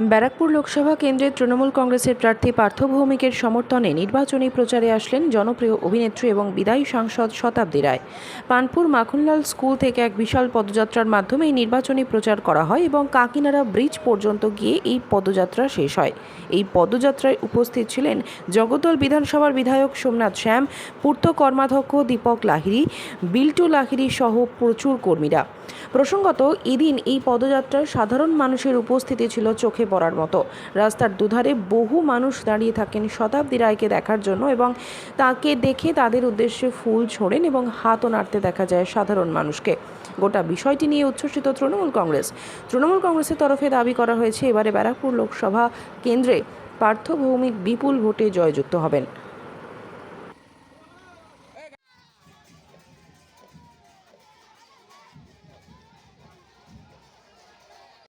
ব্যারাকপুর লোকসভা কেন্দ্রের তৃণমূল কংগ্রেসের প্রার্থী পার্থ ভৌমিকের সমর্থনে নির্বাচনী প্রচারে আসলেন জনপ্রিয় অভিনেত্রী এবং বিদায়ী সাংসদ শতাব্দী রায়। পানপুর মাখনলাল স্কুল থেকে এক বিশাল পদযাত্রার মাধ্যমে নির্বাচনী প্রচার করা হয় এবং কাকিনাড়া ব্রিজ পর্যন্ত গিয়ে এই পদযাত্রা শেষ হয়। এই পদযাত্রায় উপস্থিত ছিলেন জগদ্দল বিধানসভার বিধায়ক সোমনাথ শ্যাম, পূর্ত কর্মাধ্যক্ষ দীপক লাহিড়ী, বিল্টু লাহিড়ী সহ প্রচুর কর্মীরা। প্রসঙ্গত, এদিন এই পদযাত্রায় সাধারণ মানুষের উপস্থিতি ছিল চোখে পড়ার মতো। রাস্তার দুধারে বহু মানুষ দাঁড়িয়ে থাকেন শতাব্দী রায়কে দেখার জন্য এবং তাকে দেখে তাদের উদ্দেশ্যে ফুল ছোড়েন এবং হাতও নাড়তে দেখা যায় সাধারণ মানুষকে। গোটা বিষয়টি নিয়ে উচ্ছ্বসিত তৃণমূল কংগ্রেস। তৃণমূল কংগ্রেসের তরফে দাবি করা হয়েছে, এবারে ব্যারাকপুর লোকসভা কেন্দ্রে পার্থভৌমিক বিপুল ভোটে জয়যুক্ত হবেন।